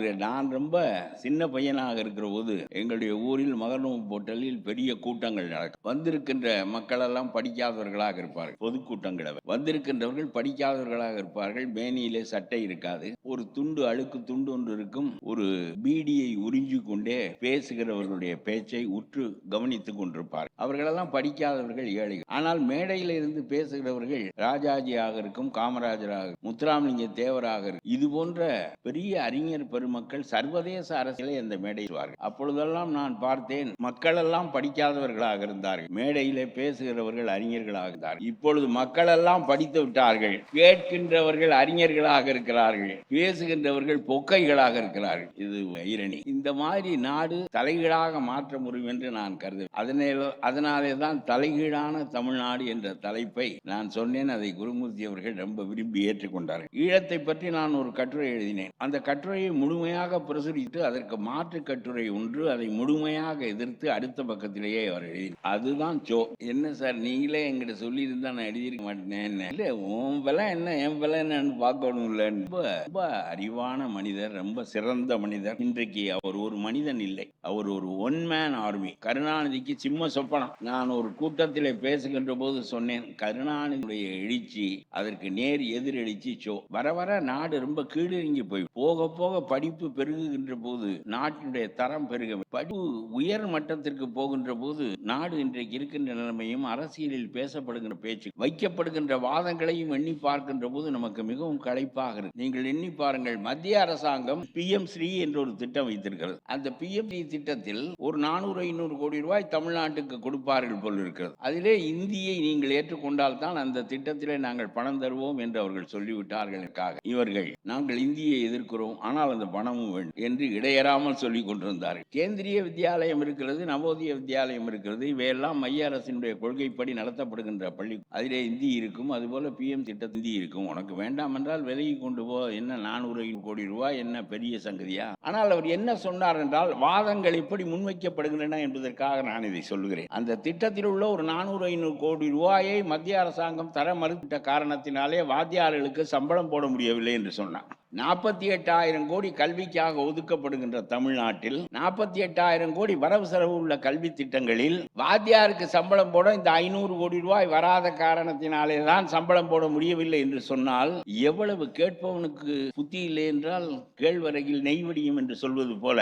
நான் ரொம்ப சின்ன பையனாக இருக்கிற போது எங்களுடைய ஊரில் மகனும் போட்டலில் பெரிய கூட்டங்கள் நடக்கும். வந்திருக்கின்ற மக்கள் எல்லாம் படிக்காதவர்களாக இருப்பார்கள். பொதுக்கூட்டங்களை வந்திருக்கின்றவர்கள் படிக்காதவர்களாக இருப்பார்கள். மேனியிலே சட்டை இருக்காது. ஒரு துண்டு அழுக்கு துண்டு ஒன்று இருக்கும். ஒரு பீடியை உறிஞ்சிக் கொண்டே பேசுகிறவர்களுடைய பேச்சை உற்று கவனித்துக் கொண்டிருப்பார்கள். அவர்களெல்லாம் படிக்காதவர்கள் ஏழைகள். ஆனால் மேடையில் இருந்து பேசுகிறவர்கள் ராஜாஜியாக இருக்கும் காமராஜராக முத்துராமலிங்க தேவராக இருக்கும். இது போன்ற பெரிய அறிஞர் பெருமக்கள் சர்வதேச அரசியலை அந்த மேடையில் அப்பொழுதெல்லாம் நான் பார்த்தேன் மக்களெல்லாம் படிக்காதவர்களாக இருந்தார்கள். மேடையிலே பேசுகிறவர்கள் அறிஞர்களாக இருந்தார்கள். இப்பொழுது மக்கள் எல்லாம் படித்து விட்டார்கள். கேட்கின்றவர்கள் அறிஞர்களாக இருக்கிறார்கள். பேசுகின்றவர்கள் பொக்கைகளாக இருக்கிறார்கள். இது ஐரணி இந்த மாதிரி நாடு தலைகீழாக மாற்ற முடியும் என்று நான் கருது அதனால அதனாலே தான் தலைகீழான தமிழ்நாடு என்ற தலைப்பை நான் சொன்னேன். அதை குருமூர்த்தி அவர்கள் ரொம்ப விரும்பி ஏற்றுக்கொண்டார்கள். ஈழத்தை பற்றி நான் ஒரு கட்டுரை எழுதினேன். அந்த கட்டுரையை முழுமையாக பிரசுரித்து அதற்கு மாற்று கட்டுரை ஒன்று அதை முழுமையாக எதிர்த்து அடுத்த பக்கத்திலேயே அவர் எழுதினார். அதுதான் சோ என்ன சார் நீங்களே எங்கிட்ட சொல்லியிருந்தா நான் எழுதியிருக்க மாட்டேன் இல்ல உன் விலை என்ன என் விலை என்னன்னு பார்க்கணும்ல. ரொம்ப ரொம்ப அறிவான மனிதர் ரொம்ப சிறந்த மனிதர். இன்றைக்கு அவர் ஒரு மனிதன் இல்லை. அவர் ஒரு ஒன் மேன் ஆர்மி கருணாநிதிக்கு சிம்ம சொப்பனம் நான் ஒரு கூட்டத்தில் பேசுகின்ற போது சொன்னேன் கருணாநிதியுடைய எழுச்சி அதற்கு நேர் எதிரெழுச்சி சோ வர வர நாடு ரொம்ப கீழிறங்கி போய் போக போக படிப்பு பெருகுகின்ற போது நாட்டினுடைய தரம் பெருக படிப்பு உயர் மட்டத்திற்கு போகின்ற போது நாடு இன்றைக்கு இருக்கின்ற நிலைமையும் அரசியலில் பேசப்படுகின்ற பேச்சு வைக்கப்படுகின்ற வாதங்களையும் எண்ணி பார்க்கின்ற போது நமக்கு மிகவும் களைப்பாக இருக்கு. நீங்கள் எண்ணி பாருங்கள் மத்திய அரசாங்கம் பி. எம். ஸ்ரீ என்ற ஒரு திட்டம் வைத்திருக்கிறது. அந்த பி. எம். ஸ்ரீ திட்டத்தில் ஒரு நானூறு ஐநூறு கோடி ரூபாய் தமிழ்நாட்டுக்கு கொடுப்பார்கள் போல் இருக்கிறது. அதிலே இந்தியை நீங்கள் ஏற்றுக்கொண்டால் தான் அந்த திட்டத்திலே நாங்கள் பணம் தருவோம் என்று அவர்கள் சொல்லிவிட்டார்களுக்காக இவர்கள் நாங்கள் இந்தியை எதிர்க்கிறோம் ஆனால் அந்த பணமும் வேண்டும் என்று இடையறாமல் சொல்லிக் கொண்டிருந்தார்கள். கேந்திரிய வித்யாலயம் இருக்கிறது நவோதய வித்யாலயம் இருக்கிறது இவையெல்லாம் மைய அரசினுடைய கொள்கைப்படி நடத்தப்படுகின்ற பள்ளி அதிலே இந்தி இருக்கும் அதுபோல பிஎம் திட்ட இந்தி இருக்கும். உனக்கு வேண்டாம் என்றால் விலகி கொண்டு போ என்ன நானூறு கோடி ரூபாய் என்ன பெரிய சங்கதியா? ஆனால் அவர் என்ன சொன்னார் என்றால் வாதங்கள் எப்படி முன்வைக்கப்படுகின்றன என்பதற்காக நான் இதை சொல்லுகிறேன். அந்த திட்டத்தில் உள்ள ஒரு நானூறு ஐநூறு கோடி ரூபாயை மத்திய அரசாங்கம் தர மறுத்த காரணத்தினாலே வாத்தியார்களுக்கு சம்பளம் போட முடியவில்லை என்று சொன்னான். நாற்பத்தி எட்டாயிரம் கோடி கல்விக்காக ஒதுக்கப்படுகின்ற தமிழ்நாட்டில் நாற்பத்தி எட்டாயிரம் கோடி வரவு செலவு உள்ள கல்வி திட்டங்களில் வாத்தியாருக்கு சம்பளம் போட இந்த ஐநூறு கோடி ரூபாய் வராத காரணத்தினாலே தான் சம்பளம் போட முடியவில்லை என்று சொன்னால் எவ்வளவு கேட்பவனுக்கு புத்தி இல்லை என்றால் கேழ்வரகில் நெய்வடியும் என்று சொல்வது போல.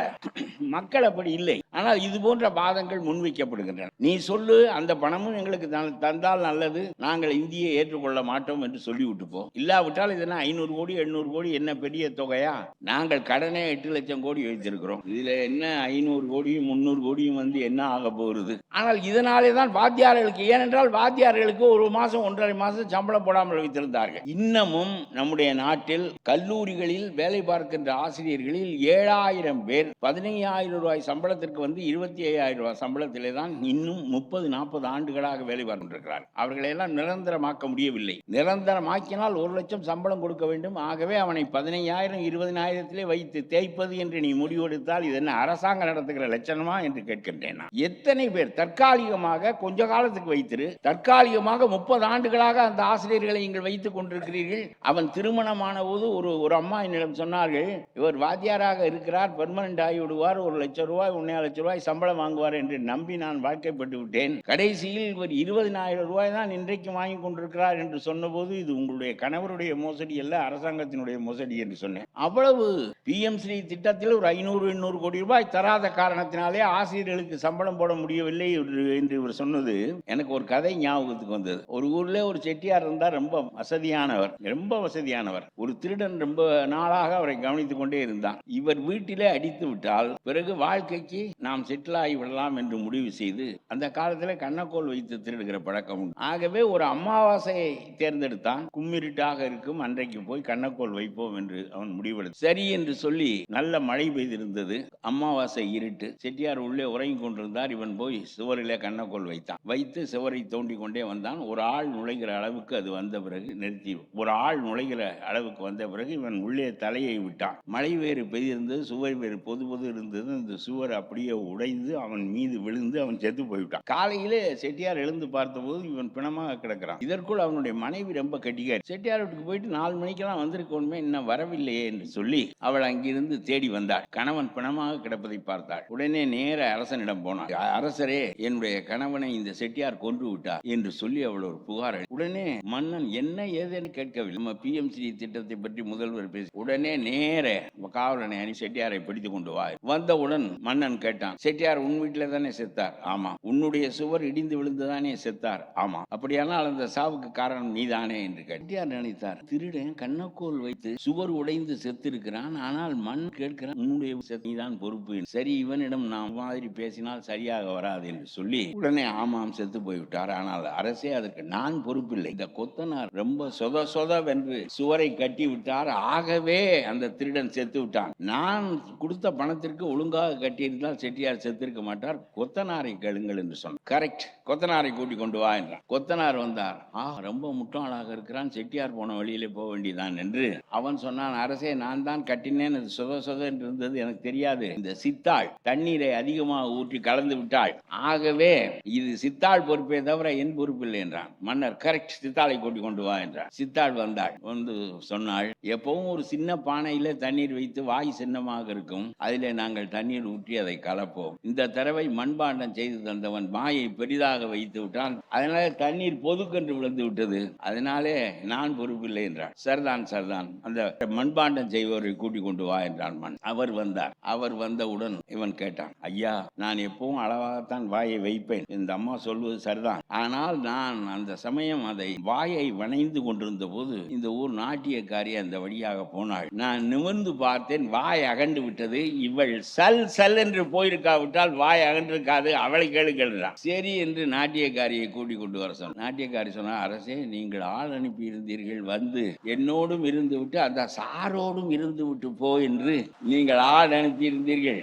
மக்கள் அப்படி இல்லை. ஆனால் இது போன்ற வாதங்கள் முன்வைக்கப்படுகின்றன. நீ சொல்லு அந்த பணமும் எங்களுக்கு தந்தால் நல்லது. நாங்கள் இந்தியை ஏற்றுக்கொள்ள மாட்டோம் என்று சொல்லிவிட்டு போ இல்லாவிட்டால் இதெல்லாம் ஐநூறு கோடி எண்ணூறு கோடி என்ன பெரிய தொகையா? நாங்கள் கடனே எட்டு லட்சம் கோடி வைத்திருக்கிறோம் இதுல என்ன ஐநூறு கோடியும் முந்நூறு கோடியும் வந்து என்ன ஆக போகிறது ஆனால் இதனாலே தான் வாத்தியார்களுக்கு ஏனென்றால் வாத்தியார்களுக்கு ஒரு மாசம் ஒன்றரை மாசம் சம்பளம் போடாமல் வைத்திருந்தார்கள். இன்னமும் நம்முடைய நாட்டில் கல்லூரிகளில் வேலை பார்க்கின்ற ஆசிரியர்களில் ஏழாயிரம் பேர் பதினையாயிரம் ரூபாய் சம்பளத்திற்கு வந்து இருபத்தி ஐயாயிரம் ரூபாய் சம்பளத்திலே தான் இன்னும் முப்பது நாற்பது ஆண்டுகளாக வேலை பார்க்கின்றிருக்கிறார் அவர்களை எல்லாம் நிரந்தரமாக்க முடியவில்லை. நிரந்தரமாக்கினால் ஒரு லட்சம் சம்பளம் கொடுக்க வேண்டும். ஆகவே அவனை பதினையாயிரம் இருபதினாயிரத்திலே வைத்து தேய்ப்பது என்று நீ முடிவெடுத்தால் இது என்ன அரசாங்கம் நடத்துகிற லட்சணமா என்று கேட்கின்றேன் எத்தனை பேர் தற்காலிகமாக கொஞ்ச காலத்துக்கு வைத்திரு தற்காலிகமாக முப்பது ஆண்டுகளாக அந்த ஆசிரியர்களை நீங்கள் வைத்துக் கொண்டிருக்கிறீர்கள். அவன் திருமணமான போது ஒரு ஒரு அம்மா என்னிடம் சொன்னார்கள் இவர் வாத்தியாராக இருக்கிறார் பெர்மனன்ட் ஆகி விடுவார் ஒரு லட்சம் ரூபாய் ஒன்னே லட்சம் ரூபாய் சம்பளம் வாங்குவார் என்று நம்பி நான் வாழ்க்கைப்பட்டு விட்டேன் கடைசியில் இவர் இருபதினாயிரம் ரூபாய் தான் இன்றைக்கு வாங்கி கொண்டிருக்கிறார் என்று சொன்னபோது இது உங்களுடைய கணவருடைய மோசடி அல்ல அரசாங்கத்தினுடைய மோசடி என்று சொன்னேன். அவ்வளவு பிஎம்ஸ்ரீ திட்டத்தில் ஒரு ஐநூறு எண்ணூறு கோடி ரூபாய் தராத காரணத்தினாலே ஆசிரியர்களுக்கு சம்பளம் போட முடியவில்லை என்று- இவர் சொன்னது எனக்கு ஒரு கதை ஞாபகத்துக்கு வந்தது. ஒரு ஊர்ல ஒரு செட்டியார் இருந்தார் ரொம்ப வசதியானவர் ரொம்ப வசதியானவர். ஒரு திருடன் ரொம்ப நாளாக அவரை கவனித்துக் கொண்டே இருந்தான். இவர் வீட்டிலே அடித்து விட்டால் பிறகு வாழ்க்கைக்கு நாம் செட்டில் ஆகி விடலாம் என்று முடிவு செய்து அந்த காலத்துல கண்ணக்கோல் வைத்து திருடுகிற பழக்கம் உண்டு. ஆகவே ஒரு அமாவாசையை தேர்ந்தெடுத்தான். கும்மிருட்டாக இருக்கும் அன்றைக்கு போய் கண்ணக்கோல் வைப்போம் என்று அவன் முடிவெடுத்தான். சரி என்று சொல்லி நல்ல மழை பெய்திருந்தது. அமாவாசை இருட்டு. செட்டியார் உள்ளே உறங்கி கொண்டிருந்தார். இவன் போய் சுவரிலே கண்ணக்கோல் வைத்தான். வைத்து சுவரை தோண்டி கொண்டே வந்தான். ஒரு ஆள் நுழைகிற அளவுக்கு அது வந்த பிறகு நிறுத்தி ஒரு ஆள் நுழைகிற அளவுக்கு வந்த பிறகு இவன் உள்ளே தலையை விட்டான். மழை வேறு பெய்திருந்தது. சுவர் வேறு பொது பொது இருந்தது. அந்த சுவர் அப்படியே உடைந்து அவன் மீது விழுந்து அவன் செத்து போய்விட்டான். காலையிலே செட்டியார் எழுந்து பார்த்தபோது இவன் பிணமாக கிடக்கிறான். இதற்குள் அவனுடைய மனைவி ரொம்ப கட்டிக்காரு. செட்டியார் வீட்டுக்கு போயிட்டு நாலு மணிக்கெல்லாம் வந்திருக்கணுமே இன்னும் வர வரவில்லையே என்று சொல்லி அவள் அங்கிருந்து தேடி வந்தாள். கணவன் பிணமாக கிடப்பதை பார்த்தாள். உடனே நேர அரசனிடம் போனாள். அரசரே என்னுடைய கணவனை இந்த செட்டியார் கொன்று விட்டார் என்று சொல்லி அவள் ஒரு புகார் உடனே மன்னன் என்ன ஏதேன்னு கேட்கவில்லை. நம்ம பிஎம்சி திட்டத்தை பற்றி முதல்வர் பேசி உடனே நேர காவலனை அணி செட்டியாரை பிடித்து கொண்டு வா. வந்தவுடன் மன்னன் கேட்டான். செட்டியார் உன் வீட்டில தானே செத்தார்? ஆமா. உன்னுடைய சுவர் இடிந்து விழுந்துதானே செத்தார்? ஆமா. அப்படியானால் அந்த சாவுக்கு காரணம் நீதானே? என்று கேட்டார். நினைத்தார். திருடன் கண்ணக்கோல் வைத்து சுவர் உடைந்து செத்திருக்கிறான் ஆனால் மண் கேட்கிறான் உன்னுடைய செத்து பொறுப்பு. சரி இவனிடம் நாம் மாதிரி பேசினால் சரியாக வராது என்று சொல்லி உடனே ஆமாம் செத்து போய்விட்டார். ஆனால் அரசே அதற்கு நான் பொறுப்பில்லை. இந்த கொத்தனார் ரொம்ப சொத சொதவென்று சுவரை கட்டி விட்டார். ஆகவே அந்த திருடன் செத்து விட்டான். நான் கொடுத்த பணத்திற்கு ஒழுங்காக கட்டியிருந்தால் செட்டியார் செத்திருக்க மாட்டார். கொத்தனாரை கேளுங்கள் என்று சொன்னார் கரெக்ட் கொத்தனாரை கூட்டி கொண்டு வா என்றார் கொத்தனார் வந்தார். ஆ ரொம்ப முட்டாளாக இருக்கிறான். செட்டியார் போன வழியிலே போக வேண்டியதான் என்று அவன் சொன்னான் அரசே நான் தான் கட்டினேன். அது சொத சொத என்று இருந்தது எனக்கு தெரியாது. இந்த சித்தாள் தண்ணீரை அதிகமாக ஊற்றி கலந்து விட்டாள். ஆகவே இது சித்தாள் பொறுப்பே தவிர என் பொறுப்பு இல்லை என்றான். மன்னர் கரெக்ட் சித்தாளை கூட்டி கொண்டு வா என்றான். சித்தாள் வந்தாள். வந்து சொன்னாள் எப்பவும் ஒரு சின்ன பானையில தண்ணீர் வைத்து வாய் சின்னமாக இருக்கும். அதிலே நாங்கள் தண்ணீர் ஊற்றி அதை கலப்போம். இந்த தடவை மண்பாண்டம் செய்து தந்தவன் வாயை பெரிதாக வைத்து விட்டான். அதனால தண்ணீர் பொதுக்கென்று விழுந்து விட்டது. அதனாலே நான் பொறுப்பில்லை என்றான். சரிதான் சரிதான். அந்த மண்பாண்டம் செய்பவரை கூட்டிக் கொண்டு வா என்றான் மண் அவர் வந்தார். அவர் வந்தவுடன் இவன் கேட்டான் ஐயா நான் எப்பவும் அளவாகத்தான் வாயை வைப்பேன். இந்த அம்மா சொல்வது சரிதான். ஆனால் நான் அந்த சமயம் அதை வாயை வணைந்து கொண்டிருந்த போது இந்த ஊர் நாட்டியக்காரி அந்த வழியாக போனாள். நான் நிமிர்ந்து பார்த்தேன் வாய் அகண்டு விட்டது. இவள் சல் சல் என்று போயிருக்காவிட்டால் வாய் அகன்றிருக்காது. அவளை கேளுகிறான் சரி என்று நாட்டியக்காரியை கூட்டி கொண்டு வர சொன்னார் நாட்டியக்காரி சொன்னார் அரசே நீங்கள் ஆள் அனுப்பி இருந்தீர்கள் வந்து என்னோடும் இருந்து விட்டு அந்த சாரோடும் இருந்து விட்டு போ என்று நீங்கள் ஆள் அனுப்பி இருந்தீர்கள்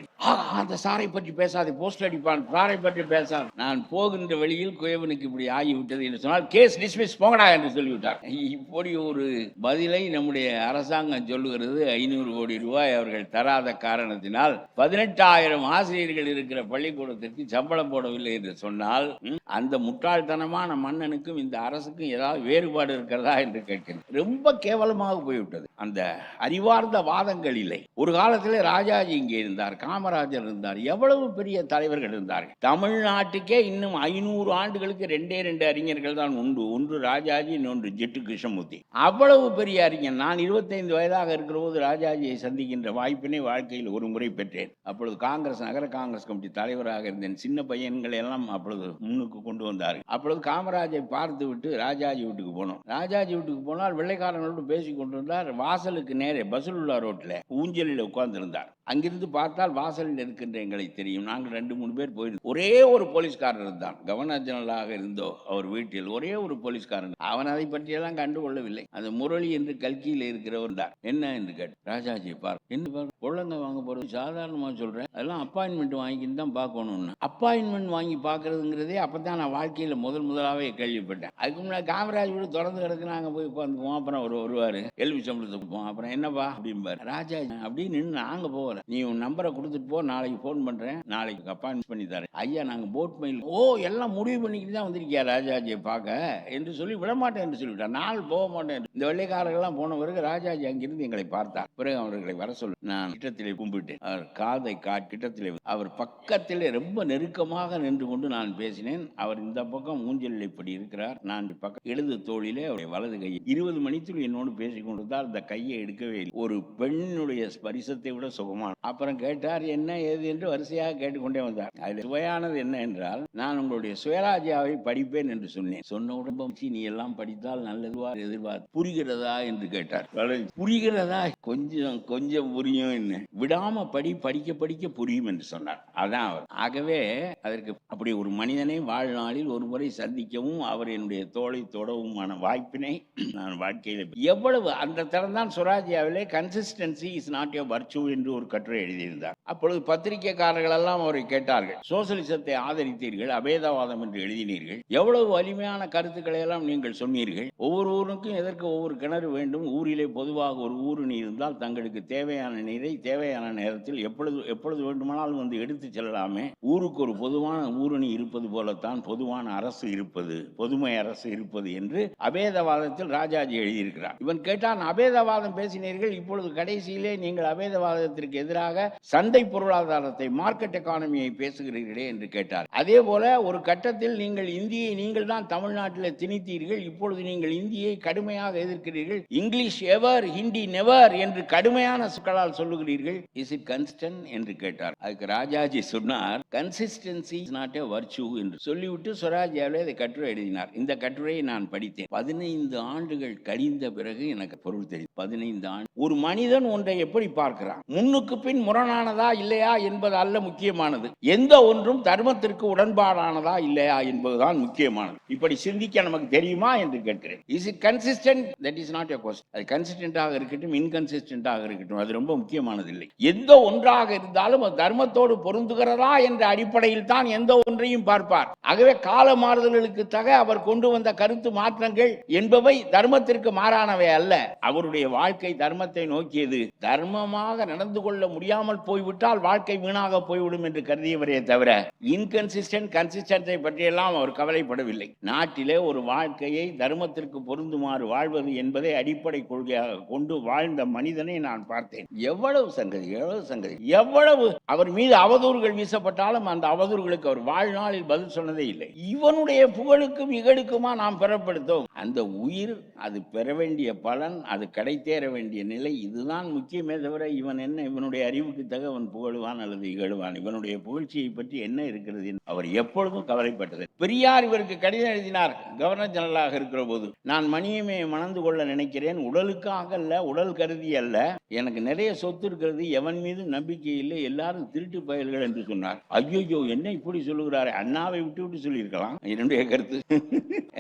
அந்த சாரை பற்றி பேசாது போஸ்ட் அடிப்பான். சாரை பற்றி பேசாது. நான் போகின்ற வழியில் குயவனுக்கு இப்படி ஆகிவிட்டது என்று சொன்னால் கேஸ் டிஸ்மிஸ் போங்கடா என்று சொல்லிவிட்டார். இப்படி ஒரு பதிலை நம்முடைய அரசாங்கம் சொல்லுகிறது. ஐநூறு கோடி ரூபாய் அவர்கள் தராத காரணத்தினால் பதினெட்டாயிரம் ஆசிரியர்கள் இருக்கிற பள்ளிக்கூடத்திற்கு சம்பளம் போடவில்லை என்று சொன்னால் அந்த முட்டாள்தனமான மன்னனுக்கும் இந்த அரசுக்கும் ஏதாவது வேறுபாடு இருக்கிறதா என்று கேட்கிறேன். ரொம்ப கேவலமாக போய்விட்டது. அந்த அறிவார்ந்த வாதங்கள் இல்லை. ஒரு காலத்தில் ராஜாஜி இங்கே இருந்தார் காமராஜர் இருந்தார் எவ்வளவு பெரிய தலைவர்கள் இருந்தார்கள். தமிழ்நாட்டுக்கே இன்னும் ஐநூறு ஆண்டுகளுக்கு ரெண்டே ரெண்டு அறிஞர்கள் தான் உண்டு. ஒன்று ராஜாஜி இன்னொன்று ஜெட்டு கிருஷ்ணமூர்த்தி. அவ்வளவு பெரிய அறிஞர் நான் இருபத்தைந்து வயதாக இருக்கிற போது ராஜாஜியை சந்திக்கின்ற வாய்ப்பினை வாழ்க்கையில் ஒரு முறை பெற்றேன். அப்பொழுது காங்கிரஸ் நகர காங்கிரஸ் கமிட்டி தலைவராக இருந்தேன். சின்ன பையன்களை எல்லாம் அப்பொழுது முன்னுக்கு கொண்டு வந்தார்கள். அப்பொழுது காமராஜை பார்த்து விட்டு ராஜாஜி வீட்டுக்கு போனோம். ராஜாஜி வீட்டுக்கு போனால் வெள்ளைக்காரங்களோடு பேசி கொண்டிருந்தார். வாசலுக்கு நேரே உள்ள ரோட்டில் ஊஞ்சலில் உட்கார்ந்திருந்தார். அங்கிருந்து பார்த்தால் வாசலில் இருக்கின்ற எங்களை தெரியும். நாங்கள் ரெண்டு மூணு பேர் போயிருந்தோம் ஒரே ஒரு போலீஸ்காரர் தான். கவர்னர் ஜெனரலாக இருந்தோ அவர் வீட்டில் ஒரே ஒரு போலீஸ்காரன். அவன் அதை பற்றியெல்லாம் கண்டுகொள்ளவில்லை. அந்த முரளி என்று கல்கியில் இருக்கிறவர் தான். என்ன என்று கேட்டு ராஜாஜி பார் என்ன பார் வாங்க போறது சாதாரணமா சொல்றேன். அதெல்லாம் அப்பாயின்மெண்ட் வாங்கின்னு தான் பார்க்கணும்னு. அப்பாயின்மெண்ட் வாங்கி பார்க்கறதுங்கிறதே அப்பதான் நான் வாழ்க்கையில் முதல் முதலாவே கேள்விப்பட்டேன். அதுக்கு முன்னாடி காமராஜ் வீடு திறந்து கிடக்கு நாங்க போய் உட்காந்துக்குவோம் அப்புறம் அவர் வருவாரு. எல்வி சம்பளத்துக்கு போவோம். அப்புறம் என்னப்பா அப்படிம்பாரு. ராஜாஜி அப்படின்னு நாங்கள் போவோம். போகல நீ உன் நம்பரை கொடுத்துட்டு போ நாளைக்கு ஃபோன் பண்றேன். நாளைக்கு அப்பாயின்மெண்ட் பண்ணி தரேன். ஐயா நாங்க போட் மெயில் ஓ எல்லாம் முடிவு பண்ணிக்கிட்டு தான் வந்திருக்கியா ராஜாஜியை பார்க்க? என்று சொல்லி விடமாட்டேன் என்று சொல்லிவிட்டார். நான் போக மாட்டேன் இந்த வெள்ளைக்காரர்கள்லாம் போன பிறகு ராஜாஜி அங்கிருந்து எங்களை பார்த்தார். பிறகு அவர்களை வர சொல்லு. நான் கிட்டத்திலே கும்பிட்டேன். அவர் காதை கா கிட்டத்திலே அவர் பக்கத்திலே ரொம்ப நெருக்கமாக நின்று கொண்டு நான் பேசினேன். அவர் இந்த பக்கம் ஊஞ்சலில் இப்படி இருக்கிறார். நான் பக்கம் இடது தோளிலே அவருடைய வலது கையை. இருபது மணித்துள் என்னோடு பேசிக் கொண்டிருந்தால் அந்த கையை எடுக்கவே இல்லை. ஒரு பெண்ணுடைய ஸ்பரிசத்தை விட பெருமான் அப்புறம் கேட்டார் என்ன ஏது? என்று வரிசையாக கேட்டுக்கொண்டே வந்தார். அதில் சுவையானது என்ன என்றால் நான் உங்களுடைய சுயராஜ்யாவை படிப்பேன் என்று சொன்னேன். சொன்ன உடம்பு நீ எல்லாம் படித்தால் நல்லதுவா எதிர்பார்த்து புரிகிறதா என்று கேட்டார். புரிகிறதா? கொஞ்சம் கொஞ்சம் புரியும் என்ன விடாம படி படிக்க படிக்க புரியும் என்று சொன்னார். அதான் அவர். ஆகவே அதற்கு அப்படி ஒரு மனிதனை வாழ்நாளில் ஒரு முறை சந்திக்கவும் அவர் என்னுடைய தோலை தொடவுமான வாய்ப்பினை நான் வாழ்க்கையில் எவ்வளவு அந்த தரம் தான் சுராஜ்யாவிலே consistency is not a virtue என்று ஒரு கட்டுரை எழுதியிருந்தார். அப்பொழுது பத்திரிகைக்காரர்கள் எல்லாம் அவரை கேட்டார்கள் சோசலிசத்தை ஆதரித்தீர்கள் அபேதவாதம் என்று எழுதினீர்கள். எவ்வளவு வலிமையான கருத்துக்களை எல்லாம் நீங்கள் சொன்னீர்கள்? ஒவ்வொரு ஊருக்கும் எதற்கு ஒவ்வொரு கிணறு வேண்டும்? ஊரிலே பொதுவாக ஒரு ஊரணி இருந்தால் தங்களுக்கு தேவையான நீரை தேவையான நேரத்தில் எப்பொழுது எப்பொழுது வேண்டுமானாலும் வந்து எடுத்து எடுத்து செல்லலாமே. ஊருக்கு ஒரு பொதுவான ஊரணி இருப்பது போலத்தான் பொதுவான அரசு இருப்பது பொதுமை அரசு இருப்பது என்று அபேதவாதத்தில் ராஜாஜி எழுதியிருக்கிறார். இவன் கேட்டான் அபேதவாதம் பேசினீர்கள் இப்பொழுது கடைசியிலே நீங்கள் அபேதவாதத்திற்கு எதிராக சந்தை பொருளாதாரத்தை மார்க்கெட் எக்கானமியை பேசுகிறீர்களே என்று கேட்டார். அதே போல ஒரு கட்டத்தில் நீங்கள் இந்தியை நீங்கள் தான் தமிழ்நாட்டில் திணித்தீர்கள் இப்பொழுது நீங்கள் இந்தியை கடுமையாக எதிர்க்கிறீர்கள். இங்கிலீஷ் எவர் ஹிந்தி நெவர் என்று கடுமையான சொற்களால் சொல்லுகிறீர்கள். இஸ் இட் கன்ஸ்டன்ட் என்று கேட்டார். அதுக்கு ராஜாஜி சொன்னார் கன்சிஸ்டன்சி நாட் எ வர்ச்சு என்று. சொல்லிவிட்டு சுவராஜ்யாவில் இதை கட்டுரை எழுதினார். இந்த கட்டுரையை நான் படித்தேன். பதினைந்து ஆண்டுகள் கழிந்த பிறகு எனக்கு பொருள் தெரியும் பதினைந்து ஆண்டு ஒரு மனிதன் ஒன்றை எப்படி பார்க்கிறான்? முன்னுக்கு பின் முரணானதா இல்லையா என்பது அல்ல முக்கியமானது. எந்த ஒன்றும் தர்மத்திற்கு உடன்பாடானதா இல்லையா என்பதுதான் முக்கியமானது. இப்படி சிந்திக்க நமக்கு தெரியுமா என்று கேட்கிறேன். Is it consistent that is not a question அது கன்சிஸ்டன்டாக இருக்கட்டும் இன்கன்சிஸ்டன்டாக இருக்கட்டும். அது ரொம்ப முக்கியமானது இல்லை. எந்த ஒன்றாக இருந்தாலும் அது தர்மத்தோடு பொருந்துகிறதா என்ற அடிப்படையில் தான் எந்த ஒன்றையும் பார்ப்பார். ஆகவே கால மாறுதல்களுக்கு தக அவர் கொண்டு வந்த கருத்து மாற்றங்கள் என்பவை தர்மத்திற்கு மாறானவை அல்ல. அவருடைய வாழ்க்கை தர்மத்தை நோக்கியது. தர்மமாக நடந்து கொள்ள முடியாமல் போய்விட்டால் வாழ்க்கை வீணாக போய்விடும் என்று கருதியவரே தவிர இன்கன்சிஸ்டன்ட் கன்சிஸ்டன்ஸை பற்றியெல்லாம் அவர் கவலைப்படவில்லை. நாட்டிலே ஒரு வாழ்க்கையை தர்மத்திற்கு பொருந்துமாறு வாழ்வது என்பதை அடிப்படை கொள்கையாக கொண்டு வாழ்ந்த மனிதனை நான் பார்த்தேன். எவ்வளவு சங்கதி எவ்வளவு சங்கதி எவ்வளவு அவர் மீது அவதூறுகள் வீசப்பட்டாலும் அந்த அவதூறுகளுக்கு அவர் வாழ்நாளில் பதில் சொன்னதே இல்லை. இவனுடைய புகழுக்கும் இகழுக்குமா நாம் பெறப்படுத்தோம். அந்த உயிர் அது பெற வேண்டிய பலன் அது கிடைத்தேற வேண்டிய நிலை இதுதான் முக்கியமே தவிர இவன் என்ன இவனுடைய அறிவுக்கு தக அவன் புகழுவான் அல்லது இகழுவான்? இவனுடைய புகழ்ச்சியை பற்றி என்ன இருக்கிறது அவர் எப்பொழுதும் கவலைப்பட்டது பெரியார் இவருக்கு கடிதம் எழுதினார் கவர்னர் ஜெனரலாக இருக்கிற போது. நான் மணியமே மணந்து கொள்ள நினைக்கிறேன் உடலுக்காக அல்ல உடல் கருதி அல்ல. எனக்கு நிறைய சொத்து இருக்கிறது எவன் மீது நம்பிக்கை இல்லை எல்லாரும் திருட்டு பயல்கள் என்று சொன்னார். ஐயோ என்ன இப்படி சொல்லுகிறாரு? அண்ணாவை விட்டு விட்டு சொல்லியிருக்கலாம். என்னுடைய கருத்து.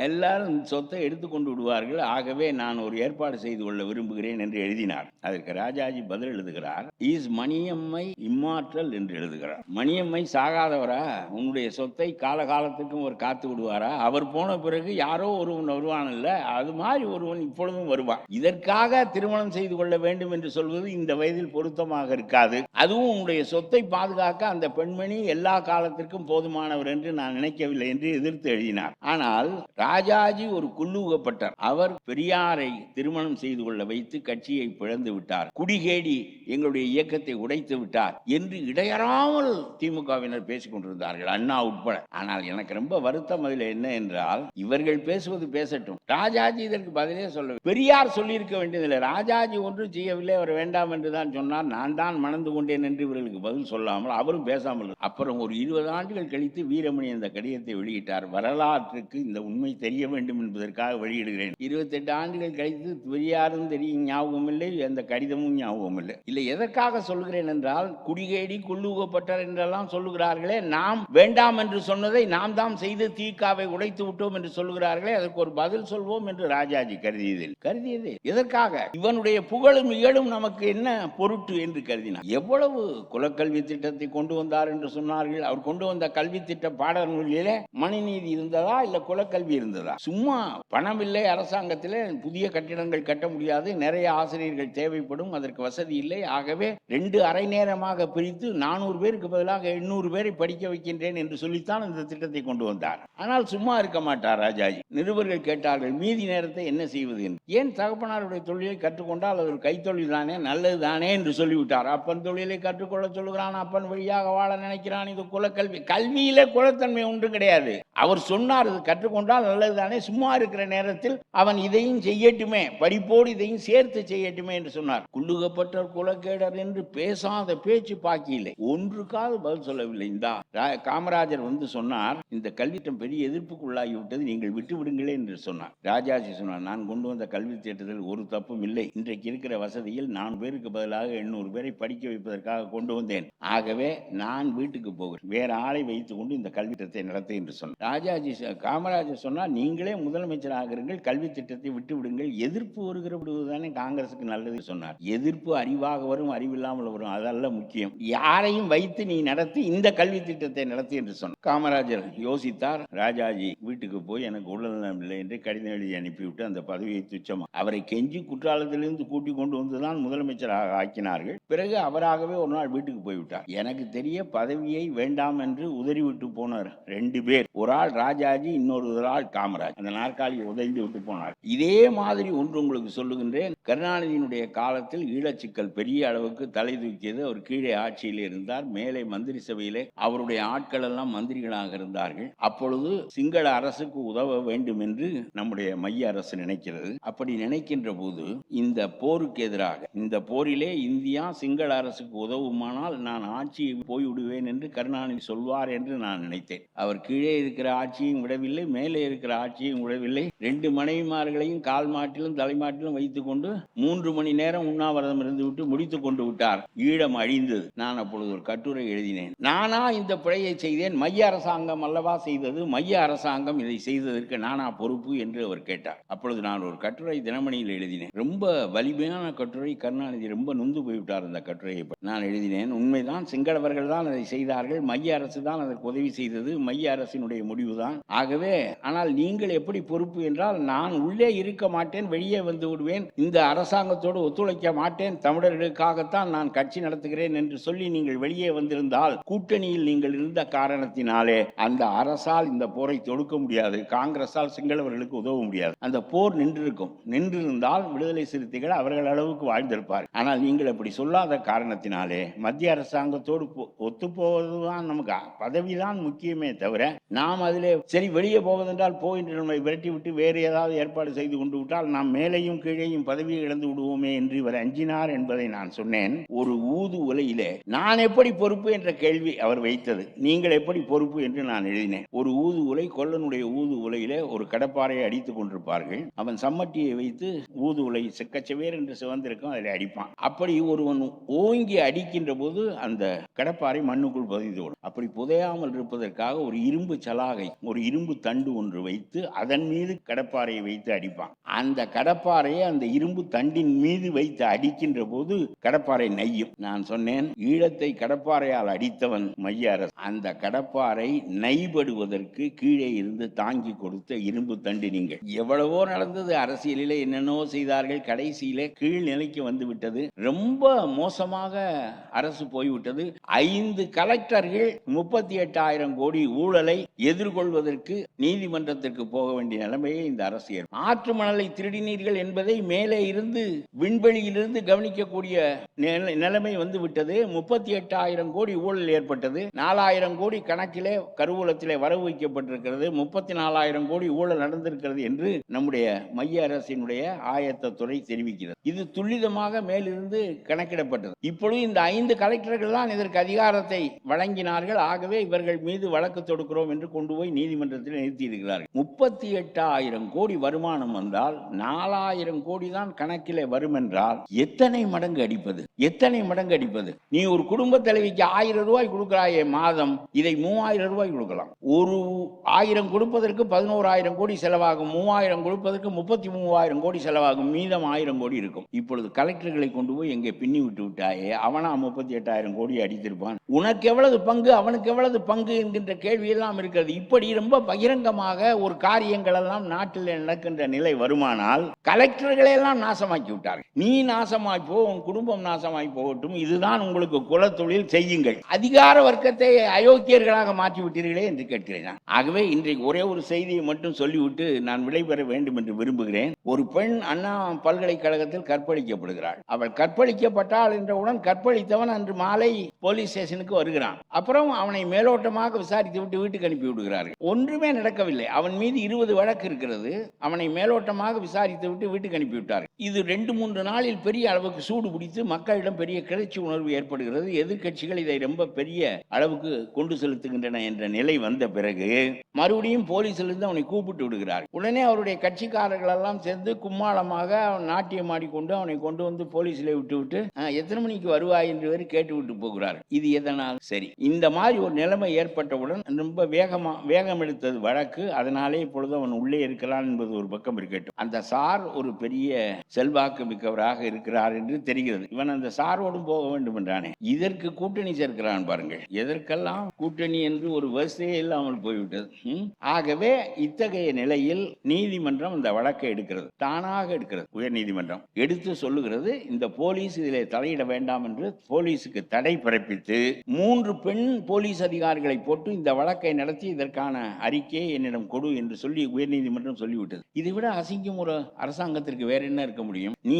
எல்லாரும் சொத்தை எடுத்து கொண்டு விடுவார்கள். ஆகவே நான் ஒரு ஏற்பாடு செய்து கொள்ள விரும்புகிறேன் என்று எழுதினார். அதற்கு ராஜாஜி பதில் எழுதுகிறார். இஸ் மணியம்மை இம்மாற்றல் என்று எழுதுகிறார். மணியம்மை சாகாதவரா? உன்னுடைய சொத்தை காலகாலத்துக்கும் ஒரு காத்து விடுவாரா? அவர் போன பிறகு யாரோ ஒருவன் வருவான் இல்ல அது மாதிரி ஒருவன் இப்பொழுதும் வருவான். இதற்காக திருமணம் செய்து கொள்ள வேண்டும் என்று சொல்வது இந்த வயதில் பொருத்தமாக இருக்காது. அதுவும் உன்னுடைய சொத்தை பாதுகாக்க அந்த பெண்மணி எல்லா காலத்திற்கும் போதுமானவர் என்று நான் நினைக்கவில்லை என்று எதிர்த்து எழுதினார். ஆனால் ராஜாஜி ஒரு குல்லூகப்பட்டார் அவர் பெரியாரை திருமணம் செய்து கொள்ள வைத்து கட்சியை பிளந்து விட்டார். குடிகேடி எங்களுடைய இயக்கத்தை உடைத்து விட்டார் என்று இடையறாமல் திமுகவினர் பேசிக் கொண்டிருந்தார்கள் அண்ணா உட்பட. ஆனால் எனக்கு ரொம்ப வருத்தம் அதில் என்ன என்றால் இவர்கள் பேசுவது பேசட்டும். ராஜாஜி இதற்கு பதிலே சொல்ல பெரியார் சொல்லியிருக்க வேண்டியதில்லை. ராஜாஜி ஒன்றும் செய்யவில்லை அவர் வேண்டாம் என்று தான் சொன்னார். நான் தான் மணந்து கொண்டேன் என்று இவர்களுக்கு பதில் சொல்லாமல் அவரும் பேசாமல் அப்புறம் ஒரு இருபது ஆண்டுகள் கழித்து வீரமணி அந்த கடிதத்தை வெளியிட்டார். வரலாற்றுக்கு இந்த உண்மை தெரிய வேண்டும் என்பதற்காக வெளியிடுகிறேன். இருபத்தெட்டு ஆண்டுகள் கழித்து பெரியாரும் தெரியும் ஞாபகம் இல்லை அந்த கடிதமும் ஞாபகம் இல்லை. இல்லை எதற்காக சொல்கிறேன் என்றால் குடிகேடி குள்ளுகப்பட்டார் என்றெல்லாம் சொல்லுகிறார்களே நாம் வேண்டாம் என்று சொன்னதை நாம் தான் செய்து தீக்காவை உடைத்து விட்டோம் என்று சொல்லுகிறார்களே அதற்கு ஒரு பதில் சொல்வோம் என்று ராஜாஜி கருதியதில். கருதியது. எதற்காக? இவனுடைய புகழும் இயலும் நமக்கு என்ன பொருட்டு என்று கருதினார். எவ்வளவு குலக்கல்வி திட்டத்தை கொண்டு வந்தார் என்று சொன்னார்கள். அவர் கொண்டு வந்த கல்வி திட்ட பாடநூலிலே மணிநீதி இருந்ததா இல்ல குலக்கல்வி இருந்ததா? சும்மா பணம் இல்லை அரசாங்கத்தில் புதிய கட்டிடங்கள் கட்ட முடியாது நிறைய ஆசிரியர்கள் தேவைப்படும் அதற்கு வசதி இல்லை. ஆகவே ரெண்டு அரை நேரமாக பிரித்து நானூறு பேருக்கு பதிலாக எண்ணூறு பேரை படிக்க வைக்கின்றேன் என்று சொல்லித்தான் இந்த திட்டத்தை கொண்டு வந்தார். ஆனால் சும்மா இருக்க மாட்டார் ராஜாஜி. நிருபர்கள் கேட்டார்கள் மீதி நேரத்தை என்ன செய்வது? என்று. ஏன் தகப்பனாருடைய தொழிலை கற்றுக்கொண்டால் அது ஒரு கைத்தொழில் தானே நல்லது தானே? என்று சொல்லிவிட்டார். அப்பன் தொழிலை கற்றுக்கொள்ள சொல்கிறான் அப்பன் வழியாக வாழ நினைக்கிறான். இது குலக்கல்வி. கல்வியில குலத்தன்மை ஒன்றும் கிடையாது. அவர் சொன்னார் இது கற்றுக்கொண்டால் நல்லது தானே. சும்மா இருக்கிற நேரத்தில் அவன் இதையும் செய்யட்டுமே. படிப்போடு இதையும் சேர்த்து செய்யட்டுமே என்று சொன்னார். குள்ளுகப்பட்டர் குலக்கேடர் என்று பேசாத பேச்சு பாக்கியில்லை. ஒன்றுக்காவது பதில் சொல்லவில்லை இந்தா. காமராஜர் வந்து சொன்னார் இந்த கல்வித்திட்டம் பெரிய எதிர்ப்புக்குள்ளாகி விட்டது நீங்கள் விட்டு விடுங்களே என்று சொன்னார். ராஜாஜி சொன்னார் நான் கொண்டு வந்த கல்வி திட்டத்தில் ஒரு தப்பும் இல்லை. இன்றைக்கு இருக்கிற வசதியில் நான் பேருக்கு பதிலாக எண்ணூறு பேரை படிக்க வைப்பதற்காக கொண்டு வந்தேன். ஆகவே நான் வீட்டுக்கு போகிறேன். வேற ஆளை வைத்துக் கொண்டு இந்த கல்வி திட்டத்தை நடத்த என்று சொன்னார். ராஜாஜி காமராஜர் சொன்னார் நீங்களே முதலமைச்சராக இருங்கள் கல்வி திட்டத்தை விட்டு விடுங்கள் எதிர்ப்பு வருகிற விடுவதுதானே காங்கிரசுக்கு நல்லது சொன்னார். எதிர்ப்பு அறிவாக வரும் அறிவில்லாமல் வரும் அதெல்லாம் முக்கியம். யாரையும் வைத்து நீ நடத்தி இந்த கல்வி திட்டம் திட்டத்தை நடத்தி என்று சொன்னார். காமராஜர் யோசித்தார் ராஜாஜி வீட்டுக்கு போய் எனக்கு உடல்நலம் இல்லை என்று கடிதம் எழுதி அனுப்பிவிட்டு அந்த பதவியை துச்சமா அவரை கெஞ்சி குற்றாலத்திலிருந்து கூட்டி கொண்டு வந்துதான் முதலமைச்சராக ஆக்கினார்கள். பிறகு அவராகவே ஒரு நாள் வீட்டுக்கு போய்விட்டார். எனக்கு தெரிய பதவியை வேண்டாம் என்று உதறிவிட்டு போனார் ரெண்டு பேர். ஒரு ஆள் ராஜாஜி இன்னொரு ஆள் காமராஜ். அந்த நாற்காலியை உதைந்து விட்டு போனார். இதே மாதிரி ஒன்று உங்களுக்கு சொல்லுகின்றேன். கருணாநிதியினுடைய காலத்தில் ஈழச்சிக்கல் பெரிய அளவுக்கு தலை தூக்கியது. அவர் கீழே ஆட்சியில் இருந்தார். மேலே மந்திரி சபையிலே அவருடைய ஆட்கள் எல்லாம் மந்திரிகளாக இருந்தார்கள். அப்பொழுது சிங்கள அரசுக்கு உதவ வேண்டும் என்று நம்முடைய மைய அரசு நினைக்கிறது. அப்படி நினைக்கின்ற போது இந்த போருக்கு எதிராக இந்த போரிலே இந்தியா சிங்கள அரசுக்கு உதவுமானால் நான் ஆட்சியை போய்விடுவேன் என்று கருணாநிதி சொல்வார் என்று நான் நினைத்தேன். அவர் கீழே இருக்கிற ஆட்சியும் விடவில்லை மேலே இருக்கிற ஆட்சியும் விடவில்லை. ரெண்டு மனைவிமார்களையும் கால் மாட்டிலும் தலைமாட்டிலும் வைத்துக் கொண்டு மூன்று மணி நேரம் உண்ணாவிரதம் இருந்துவிட்டு முடித்துக் கொண்டு விட்டார். ஈழம் அழிந்தது. நான் அப்பொழுது ஒரு கட்டுரை எழுதினேன். நானா இந்த பிழையை செய்தேன். மைய அரசாங்கம் அல்லவா செய்தது? மைய அரசாங்கம் இதை செய்ததற்கு நானா பொறுப்பு என்று அவர் கேட்டார். அப்பொழுது நான் ஒரு கட்டுரை தினமணியில் எழுதினேன். ரொம்ப வலிமையான கட்டுரை. கருணாநிதி ரொம்ப நொந்து போய்விட்டார் அந்த கட்டுரையை நான் எழுதினேன். உண்மைதான். சிங்களவர்கள் தான் அதை செய்தார்கள். மைய அரசு தான் அதற்கு உதவி செய்தது. மைய அரசினுடைய முடிவுதான். ஆகவே ஆனால் நீங்கள் எப்படி பொறுப்பு என்றால் நான் உள்ளே இருக்க மாட்டேன். வெளியே வந்து விடுவேன். இந்த அரசாங்கத்தோடு ஒத்துழைக்க மாட்டேன். தமிழர்களுக்காகத்தான் நான் கட்சி நடத்துகிறேன் என்று சொல்லி நீங்கள் வெளியே வந்திருந்தால் கூட்டணியில் நீங்கள் இருந்த காரணத்தினாலே அந்த அரசால் இந்த போரை தொடுக்க முடியாது. காங்கிரஸால் சிங்களவர்களுக்கு உதவ முடியாது. அந்த போர் நின்றிருக்கும். நின்றிருந்தால் விடுதலை சிறுத்தைகள் அவர்கள் அளவுக்கு வாழ்ந்திருப்பார் ஆனால் நீங்கள் அப்படி சொல்லாத காரணத்தினாலே மத்திய அரசாங்கத்தோடு ஒத்து போவதுதான் நமக்கு பதவிதான் முக்கியமே தவிர நாம் அதிலே சரி வெளியே போவதென்றால் போகின்ற நம்மை விரட்டி விட்டு வேறு ஏதாவது ஏற்பாடு செய்து கொண்டு விட்டால் நாம் மேலேயும் கீழேயும் பதவியை இழந்து விடுவோமே என்று இவர் அஞ்சினார் என்பதை நான் சொன்னேன். ஒரு ஊது உலையிலே நான் எப்படி பொறுப்பு என்ற கேள்வி அவர் வைத்தது. நீங்கள் எப்படி பொறுப்பு என்று நான் எழுதினேன். ஒரு ஊது உலை கொல்லனுடைய ஊது உலையில ஒரு கடப்பாறையை அடித்துக் கொண்டிருப்பார்கள். அவன் சம்மட்டியை வைத்து ஊது உலை செக்கச்சவேர் என்று சிவந்திருக்கும் அதில் அடிப்பான். அப்படி ஒருவன் ஓங்கி அடிக்கின்ற போது அந்த கடப்பாறை மண்ணுக்குள் பதிந்து விடும். அப்படி புதையாமல் இருப்பதற்காக ஒரு இரும்பு சலாகை ஒரு இரும்பு தண்டு ஒன்று வைத்து அதன் மீது கடப்பாறையை வைத்து அடிப்பான். அந்த கடப்பாறையை அந்த இரும்பு தண்டின் மீது வைத்து அடிக்கின்ற போது கடப்பாறை நெய்யும் நான் சொன்னேன் ஈழத்தை கடப்பாறையால் அடித்தவன் மைய அரசு அந்த கடப்பாறை நெய்படுவதற்கு கீழே இருந்து தாங்கி கொடுத்த இரும்பு தண்டு நீங்கள். எவ்வளவோ நடந்தது. அரசியலில் என்னென்னோ செய்தார்கள். கடைசியில கீழ் நிலைக்கு வந்து விட்டது ரொம்ப மோசமாக அரசு போய்விட்டது. ஐந்து கலெக்டர்கள் முப்பத்தி எட்டாயிரம் கோடி ஊழலை எதிர்கொள்வதற்கு நீதிமன்றத்திற்கு போக வேண்டிய நிலைமையை இந்த அரசியல் ஆற்று மணலை திருடினீர்கள் என்பதை மேலே இருந்து விண்வெளியிலிருந்து கவனிக்கக்கூடிய நிலைமை வந்து விட்டது முப்பத்தி எட்டாயிரம் கோடி ஊழல் ஏற்பட்டது. நாலாயிரம் கோடி கணக்கிலே கருவூலத்திலே வரவு வைக்கப்பட்டிருக்கிறது. முப்பத்தி நாலாயிரம் கோடி ஊழல் நடந்திருக்கிறது என்று நம்முடைய மைய அரசினுடைய துறை தெரிவிக்கிறது. இது துல்லிதமாக மேலிருந்து கணக்கிடப்பட்டது. இப்பொழுது இந்த ஐந்து கலெக்டர்கள் தான் இதற்கு அதிகாரத்தை வழங்கினார்கள். ஆகவே இவர்கள் மீது வழக்கு தொடுக்கிறோம் என்று கொண்டு போய் நீதிமன்றத்தில் நிறுத்தியிருக்கிறார்கள். முப்பத்தி எட்டாயிரம் கோடி வருமானம் வந்தால் நாலாயிரம் கோடி தான் கணக்கிலே வரும் என்றால் எத்தனை மடங்கு அடிப்பது? எத்தனை மடங்கு அடிப்பது? நீ ஒரு குடும்ப தலைவிக்கு ஆயிரம் ரூபாய் கொடுக்கிறாயே மாதம் இதை மூவாயிரம் ரூபாய் கொடுக்கலாம். ஒரு ஆயிரம் கொடுப்பதற்கு பதினோராயிரம் கோடி செலவாகும். மூவாயிரம் கொடுப்பதற்கு முப்பத்தி மூவாயிரம் கோடி செலவாகும். மீதம் ஆயிரம் கோடி இருக்கும். இப்பொழுது கலெக்டர்களை கொண்டு போய் எங்கே பின்னி விட்டு விட்டாயே அவனா முப்பத்தி எட்டாயிரம் கோடி அடித்திருப்பான். உனக்கு எவ்வளவு பங்கு அவனுக்கு எவ்வளவு பங்கு என்கின்ற கேள்வியெல்லாம் இருக்கிறது. இப்படி ரொம்ப பகிரங்கமாக ஒரு காரியங்கள் எல்லாம் நாட்டில் நடக்கின்ற நிலை வருமானால் கலெக்டர்களை எல்லாம் நாசமாக்கி விட்டார்கள். நீ நாசமாய்ப்போ உன் குடும்பம் நாசமாய் போகட்டும். இதுதான் உங்களுக்கு குலத்தொழில் செய்யுங்கள். அதிகார வர்க்கத்தை அயோக்கியர்களாக மாற்றி விட்டீர்களே என்று கேட்கிறேன் ஆகவே இன்றைக்கு ஒரே ஒரு செய்தியை மட்டும் சொல்லிவிட்டு நான் விடைபெற வேண்டும் என்று விரும்புகிறேன். ஒரு பெண் அண்ணா பல்கலைக்கழகத்தில் கற்பழிக்கப்படுகிறாள். அவள் கற்பழிக்கப்பட்டாள் என்றவுடன் கற்பழித்தவன் அன்று மாலை போலீஸ் ஸ்டேஷனுக்கு வருகிறான். அப்புறம் அவனை மேலோட்டமாக விசாரித்து விட்டு வீட்டுக்கு அனுப்பி விடுகிறார்கள். ஒன்றுமே நடக்கவில்லை. அவன் மீது இருபது வழக்கு இருக்கிறது. அவனை மேலோட்டமாக விசாரித்து விட்டு வீட்டுக்கு அனுப்பி விட்டார்கள். இது ரெண்டு மூன்று நாளில் பெரிய அளவுக்கு சூடு பிடித்து மக்களிடம் பெரிய கிளர்ச்சி உணர்வு ஏற்படுகிறது. எதிர்க்கட்சிகள் இதை ரொம்ப பெரிய அளவுக்கு கொண்டு செலுத்துகின்றன என்ற நிலை வந்த பிறகு மறுபடியும் போலீஸிலிருந்து அவனை கூப்பிட்டு விடுகிறார் உடனே அவருடைய கட்சிக்காரர்கள் எல்லாம் சேர்ந்து கும்மாளமாக அவன் நாட்டியம் ஆடிக்கொண்டு அவனை கொண்டு வந்து போலீஸில் விட்டு விட்டு எத்தனை மணிக்கு வருவாய்? என்று வரை கேட்டு விட்டு போகிறார் இது எதனால்? சரி. இந்த மாதிரி ஒரு நிலைமை ஏற்பட்டவுடன் ரொம்ப வேகமா வேகம் எடுத்தது வழக்கு. அதனாலே இப்பொழுது அவன் உள்ளே இருக்கிறான் என்பது ஒரு பக்கம் இருக்கட்டும். அந்த சார் ஒரு பெரிய செல்வாக்கு மிக்கவராக இருக்கிறார் என்று தெரிகிறது. இவன் அந்த சாரோடும் போக வேண்டும் என்றானே. இதற்கு கூட்டணி சேர்க்கிறான் பாருங்கள். எதற்கு இதற்கெல்லாம் கூட்டணி என்று ஒரு வரிசையே இல்லாமல் போய்விட்டது. ஆகவே இத்தகைய நிலையில் நீதிமன்றம் இந்த வழக்கை எடுக்கிறது. தானாக எடுக்கிறது. உயர் நீதிமன்றம் எடுத்து சொல்லுகிறது இந்த போலீஸ் இதில் தலையிட வேண்டாம் என்று போலீஸுக்கு தடை பிறப்பித்து மூன்று பெண் போலீஸ் அதிகாரிகளை போட்டு இந்த வழக்கை நடத்தி இதற்கான அறிக்கையை என்னிடம் கொடு என்று சொல்லி உயர்நீதிமன்றம் சொல்லிவிட்டது. இதை விட அசிங்கம் ஒரு அரசாங்கத்திற்கு வேற என்ன இருக்க முடியும்? நீ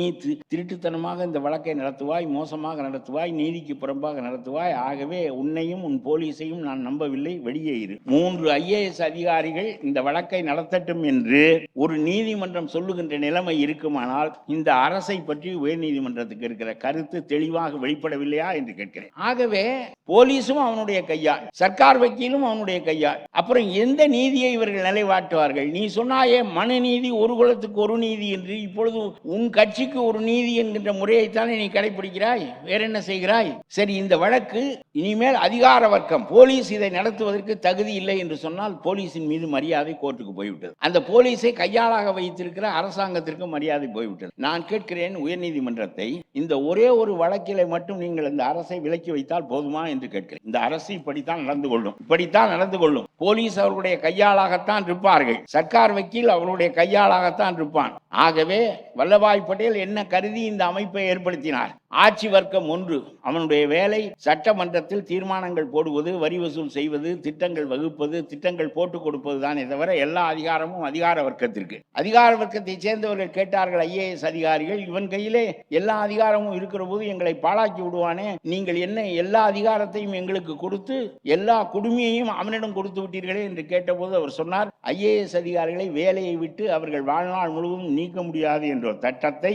திருட்டுத்தனமாக இந்த வழக்கை நடத்துவாய் மோசமாக நடத்துவாய் நீதிக்கு புறம்பாக நடத்துவாய் ஆகவே உன்னையும் உன் உன் போலீஸையும் நான் நம்பவில்லை. வெளியே இரு. மூன்று ஐஏஎஸ் அதிகாரிகள் இந்த வழக்கை நடத்தட்டும் என்று ஒரு நீதிமன்றம் சொல்லுகின்ற நிலைமை இருக்குமானால் இந்த அரசை பற்றி உயர்நீதிமன்றத்துக்கு இருக்கிற கருத்து தெளிவாக வெளிப்படவில்லையா என்று கேட்கிறேன். ஆகவே போலீஸும் அவனுடைய கையால் சர்க்கார் வக்கீலும் அவனுடைய கையால் அப்புறம் எந்த நீதியை இவர்கள் நிலைவாட்டுவார்கள் நீ சொன்னாயே மனு நீதி ஒரு குலத்துக்கு ஒரு நீதி என்று இப்பொழுது உன் கட்சிக்கு ஒரு நீதி என்கின்ற முறையைத்தானே நீ கடைபிடிக்கிறாய் வேற என்ன செய்கிறாய்? சரி இந்த வழக்கு இனிமேல் அதிகார வர்க்கம். போலீஸ் இதை நடத்துவதற்கு தகுதி இல்லை என்று சொன்னால் போலீஸின் மீது மரியாதை கோர்ட்டுக்கு போய்விட்டது. அந்த போலீஸை கையாளாக வைத்திருக்கிற அரசாங்கத்திற்கு மரியாதை போய்விட்டது. நான் கேட்கிறேன் உயர்நீதிமன்றத்தை இந்த ஒரே ஒரு வழக்கிலே மட்டும் நீங்கள் இந்த அரசை விலக்கி வைத்தால் போதுமா என்று கேட்கிறேன். இந்த அரசு இப்படித்தான் நடந்து கொள்ளும். இப்படித்தான் நடந்து கொள்ளும். போலீஸ் அவர்களுடைய கையாளாகத்தான் இருப்பார்கள். சர்க்கார் வக்கீல் அவருடைய கையாளாகத்தான் இருப்பான். ஆகவே வல்லபாய் பட்டேல் என்ன கருதி இந்த அமைப்பை ஏற்படுத்தினார்? ஆட்சி வர்க்கம் ஒன்று. அவனுடைய வேலை சட்டமன்றத்தில் தீர்மானங்கள் போடுவது வரி வசூல் செய்வது திட்டங்கள் வகுப்பது திட்டங்கள் போட்டு கொடுப்பது தானே தவிர எல்லா அதிகாரமும் அதிகார வர்க்கத்திற்கு. அதிகார வர்க்கத்தை சேர்ந்தவர்கள் கேட்டார்கள் ஐஏஎஸ் அதிகாரிகள் இவன் கையிலே எல்லா அதிகாரமும் இருக்கிற போது எங்களை பாழாக்கி விடுவானே. நீங்கள் என்ன எல்லா அதிகாரத்தையும் எங்களுக்கு கொடுத்து எல்லா குடுமையையும் அவனிடம் கொடுத்து விட்டீர்களே என்று கேட்டபோது அவர் சொன்னார் ஐஏஎஸ் அதிகாரிகளை வேலையை விட்டு அவர்கள் வாழ்நாள் முழுவதும் நீக்க முடியாது என்ற ஒரு சட்டத்தை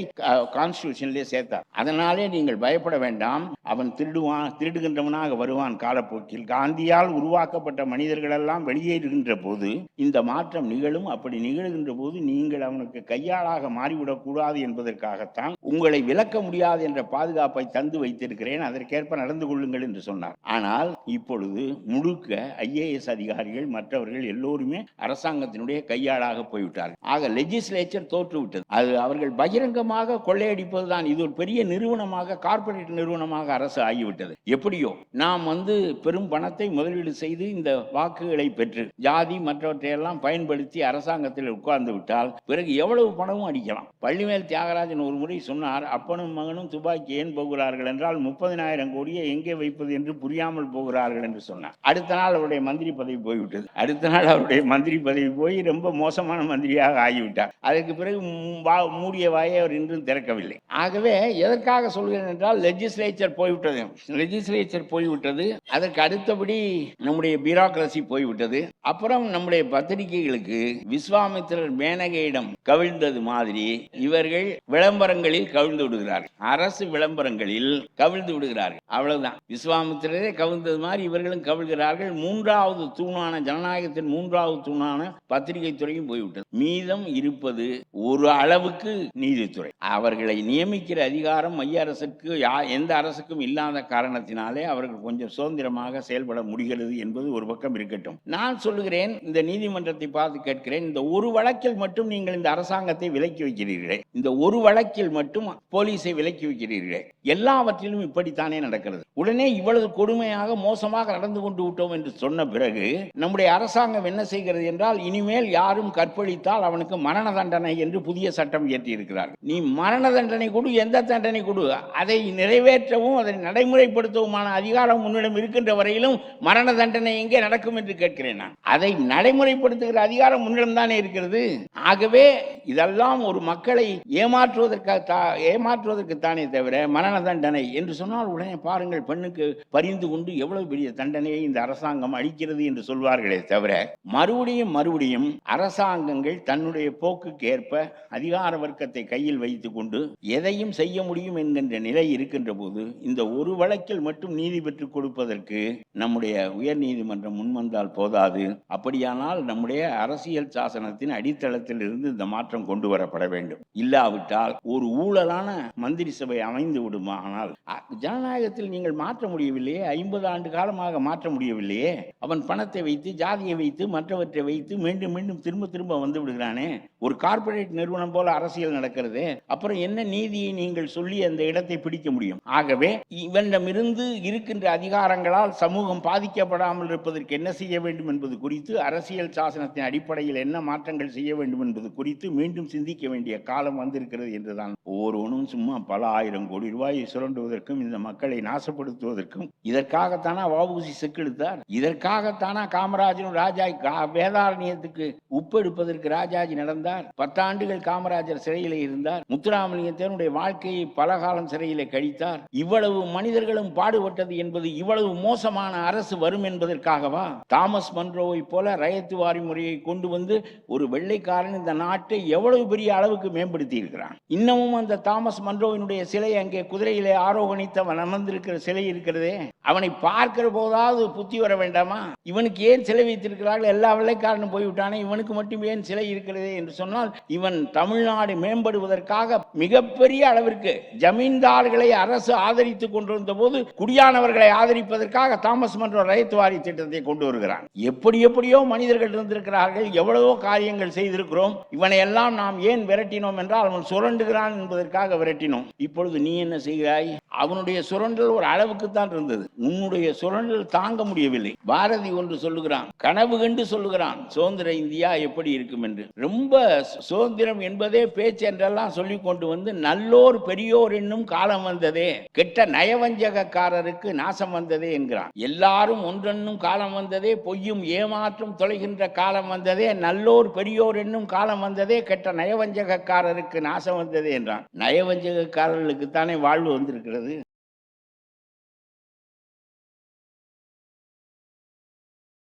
கான்ஸ்டியூஷன்லேயே சேர்த்தார். அதனாலே நீங்கள் பயப்பட வேண்டாம். அவன் திருடுவான் திருடுகின்றவனாக வருவான் காலப்போக்கில் காந்தியால் உருவாக்கப்பட்ட மனிதர்கள் எல்லாம் வெளியேறுகின்ற போது இந்த மாற்றம் நிகழும். அப்படி நிகழ்கின்ற போது நீங்கள் அவனுக்கு கையாளாக மாறிவிடக்கூடாது என்பதற்காகத்தான் உங்களை விளக்க முடியாது என்ற பாதுகாப்பை தந்து வைத்திருக்கிறேன். அதற்கேற்ப நடந்து கொள்ளுங்கள் என்று சொன்னார். ஆனால் இப்பொழுது முழுக்க ஐஏஎஸ் அதிகாரிகள் மற்றவர்கள் எல்லோருமே அரசாங்கத்தினுடைய கையாளாக போய்விட்டார்கள். ஆக லெஜிஸ்லேச்சர் தோற்றுவிட்டது. அது அவர்கள் பகிரங்கமாக கொள்ளையடிப்பதுதான். இது ஒரு பெரிய நிறுவனமாக கார்ப்பரேட் நிறுவனமாக அரசு ஆகிவிட்டது. எப்படியோ நாம் வந்து பெரும் பணத்தை முதலீடு செய்து இந்த வாக்குகளை பெற்று ஜாதி மற்றவற்றையெல்லாம் பயன்படுத்தி அரசாங்கத்தில் உட்கார்ந்து விட்டால் பிறகு எவ்வளவு பணமும் அடிக்கலாம். பள்ளிமேல் தியாகராஜன் ஒரு முறை சொன்னார் அப்பனும் மகனும் துப்பாக்கி ஏன் போகிறார்கள் என்றால் முப்பதினாயிரம் கோடியை எங்கே வைப்பது என்று புரியாமல் போகிறார்கள் என்று சொன்னார். அடுத்த நாள் அவருடைய மந்திரி பதவி போய்விட்டது. அடுத்த நாள் அவருடைய மந்திரி பதவி போய் ரொம்ப மோசமான மந்திரியாக ஆகிவிட்டார். அதற்கு பிறகு வா- மூடிய வாயை அவர் இன்றும் திறக்கவில்லை. ஆகவே எதற்காக சொல்கிறேன் என்றால் லெஜிஸ்லேச்சர் போய்விட்டது. லெஜிஸ்லேச்சர் போய்விட்டது. அதற்கு அடுத்தபடி நம்முடைய பியூரோக்ரசி போய்விட்டது. அப்புறம் நம்முடைய பத்திரிகைகளுக்கு விஸ்வாமித்திரர் மேனகையிடம் கவிழ்ந்தது மாதிரி இவர்கள் விளம்பரங்களில் கவிழ்ந்து விடுகிறார்கள். அரசு விளம்பரங்களில் கவிழ்ந்து விடுகிறார்கள். அவ்வளவுதான். விஸ்வாமித்திரரே கவிழ்ந்தது மாதிரி இவர்களும் கவிழ்கிறார்கள். மூன்றாவது தூணான ஜனநாயகத்தின் மூன்றாவது தூணான பத்திரிகை துறையும் போய்விட்டது. மீதம் இருப்பது ஒரு அளவுக்கு நீதித்துறை. அவர்களை நியமிக்கிற அதிகாரம் மைய அரசுக்கு எந்த அரசுக்கும் இல்லாத காரணத்தினாலே அவர்கள் கொஞ்சம் சுதந்திரமாக செயல்பட முடிகிறது என்பது ஒரு பக்கம் இருக்கட்டும். நான் சொல்லுகிறேன் இந்த நீதிமன்றத்தை பார்த்து கேட்கிறேன் இந்த ஒரு வழக்கில் மட்டும் நீங்கள் இந்த அரசாங்கத்தை விலக்கி வைக்கிறீர்களே இந்த ஒரு வழக்கில் மட்டும் போலீஸை விலக்கி வைக்கிறீர்களே எல்லாவற்றிலும் இப்படித்தானே நடக்கிறது. உடனே இவ்வளவு கொடுமையாக மோசமாக நடந்து கொண்டு விட்டோம் என்று சொன்ன பிறகு நம்முடைய அரசாங்கம் என்ன செய்கிறது என்றால் இனிமேல் யாரும் கற்பழித்தால் அவனுக்கு மரண தண்டனை என்று புதிய சட்டம் இயற்றி நீ மரண தண்டனை கொடு எந்த தண்டனை கொடு அதை நிறைவேற்றவும் அதை நடைமுறைப்படுத்தவுமான அதிகாரம் உன்னிடம் இருக்கின்ற வரையிலும் மரண தண்டனை எங்கே நடக்கும் என்று கேட்கிறேன் நான். அதை நடைமுறைப்படுத்துகிற அதிகாரம் முன்னிடம் தானே இருக்கிறது? ஆகவே இதெல்லாம் ஒரு மக்களை ஏமாற்றுவதற்காக ஏமாற்றுவதற்கு தானே தவிர மரண தண்டனை என்று சொன்னால் உடனே பாருங்கள் பெண்ணுக்கு பரிந்து கொண்டு எவ்வளவு பெரிய தண்டனையை இந்த அரசாங்கம் அளிக்கிறது என்று சொல்வார்களே தவிர மறுபடியும் மறுபடியும் அரசாங்கங்கள் தன்னுடைய போக்குக்கு ஏற்ப அதிகார வர்க்கத்தை கையில் வைத்துக் கொண்டு எதையும் செய்ய முடியும் என்கின்ற நிலை இருக்கின்ற போது இந்த ஒரு வழக்கில் மட்டும் நீதி பெற்றுக் கொடுப்பதற்கு நம்முடைய உயர் நீதிமன்றம் முன்வந்தால் போதாது. அப்படியானால் நம்முடைய அரசியல் சாசனத்தின் அடித்தளத்தில் இருந்து இந்த மாற்றம் கொண்டு வரப்பட வேண்டும். இல்லாவிட்டால் ஒரு ஊழலான மந்திரி சபை அமைந்து விடுமானால் ஆனால்? ஜனநாயகத்தில் நீங்கள் மாற்ற முடியவில்லையே. ஐம்பது ஆண்டு காலமாக மாற்ற முடியவில்லையே. அவன் பணத்தை வைத்து ஜாதியை வைத்து மற்றவற்றை வைத்து மீண்டும் மீண்டும் திரும்ப திரும்ப வந்து விடுகிறானே. ஒரு கார்ப்பரேட் நிறுவனம் போல அரசியல் நடக்கிறது. அப்புறம் என்ன நீதியை நீங்கள் சொல்லி அந்த இடத்தை பிடிக்க முடியும்? ஆகவே இவனிடமிருந்து இருக்கின்ற அதிகாரங்களால் சமூகம் பாதிக்கப்படாமல் இருப்பதற்கு என்ன செய்ய வேண்டும் என்பது குறித்து அரசியல் சாசனத்தின் அடிப்படையில் என்ன மாற்றங்கள் செய்ய வேண்டும் என்பது குறித்து மீண்டும் சிந்திக்க வேண்டிய காலம் வந்திருக்கிறது என்றுதான். ஒவ்வொருவனும் சும்மா பல ஆயிரம் கோடி ரூபாயை சுரண்டுவதற்கும் இந்த மக்களை நாசப்படுத்துவதற்கும் இதற்காகத்தானா வஉசி செக்கெடுத்தார் இதற்காகத்தானா காமராஜரும் ராஜா கா- வேதாரண்யத்துக்கு உப்பெடுப்பதற்கு ராஜாஜி நடந்தார்? பத்தாண்டுகள் காமராஜர் சிறையில் இருந்தார். முத்துராமலிங்கத்தினுடைய வாழ்க்கையை பல காலம் சிறையில் கழித்தார். இவ்வளவு மனிதர்களும் பாடுபட்டது என்பது இவ்வளவு மோசமான அரசு வரும் என்பதற்காகவா? தாமஸ் மன்ரோவை போல ரயத்து வாரி முறையை கொண்டு வந்து ஒரு வெள்ளைக்காரன் இந்த நாட்டை எவ்வளவு பெரிய அளவுக்கு மேம்படுத்தி இருக்கிறான் இன்னமும் அந்த தாமஸ் மன்ரோவினுடைய சிலை அங்கே குதிரையிலே ஆரோகணித்தவன் அமர்ந்திருக்கிற சிலை இருக்கிறதே. அவனை பார்க்கிற போதாவது புத்தி வர வேண்டாமா? இவனுக்கு ஏன் சிலை வைத்திருக்கிறார்கள்? எல்லா வெள்ளைக்காரனும் போய்விட்டானே. இவனுக்கு மட்டும் ஏன் சிலை இருக்கிறதே என்று சொன்னால் இவன் தமிழ்நாடு மேம்படுவதற்காக மிகப்பெரிய அளவிற்கு ஜமீன்தார்களை அரசு ஆதரித்துக் கொண்டிருந்த போது குடியானவர்களை ஆதரிப்பதற்காக தாமஸ் மன்றோ ரயத்துவாரி திட்டத்தை கொண்டு வருகிறான். எப்படி எப்படியோ மனிதர்கள் இருந்திருக்கிறார்கள் எவ்வளவோ காரியங்கள் செய்திருக்கிறோம் இவனை எல்லாம் நாம் ஏன் விரட்டினோம் என்றால் அவன் சுரண்டுகிறான் என்பதற்காக விரட்டினோம். இப்பொழுது நீ என்ன செய்கிறாய்? அவனுடைய சுரண்டல் ஒரு அளவுக்கு தான் இருந்தது. உன்னுடைய சுரண்டல் தாங்க முடியவில்லை. பாரதி ஒன்று சொல்லுகிறான் கனவு கண்டு சொல்லுகிறான் சுதந்திர இந்தியா எப்படி இருக்கும் என்று. ரொம்ப சுதந்திரம் என்பதே பேச்சு என்றெல்லாம் சொல்லி கொண்டு வந்து நல்லோர் பெரியோர் என்னும் காலம் வந்ததே கெட்ட நயவஞ்சகக்காரருக்கு நாசம் வந்ததே என்கிறான். எல்லாரும் ஒன்றென்னும் காலம் வந்ததே பொய்யும் ஏமாற்றும் தொலைகின்ற காலம் வந்ததே நல்லோர் பெரியோர் என்னும் காலம் வந்ததே கெட்ட நயவஞ்சகக்காரருக்கு நாசம் வந்ததே என்றான். நயவஞ்சகக்காரர்களுக்கு தானே வாழ்வு வந்திருக்கிறது?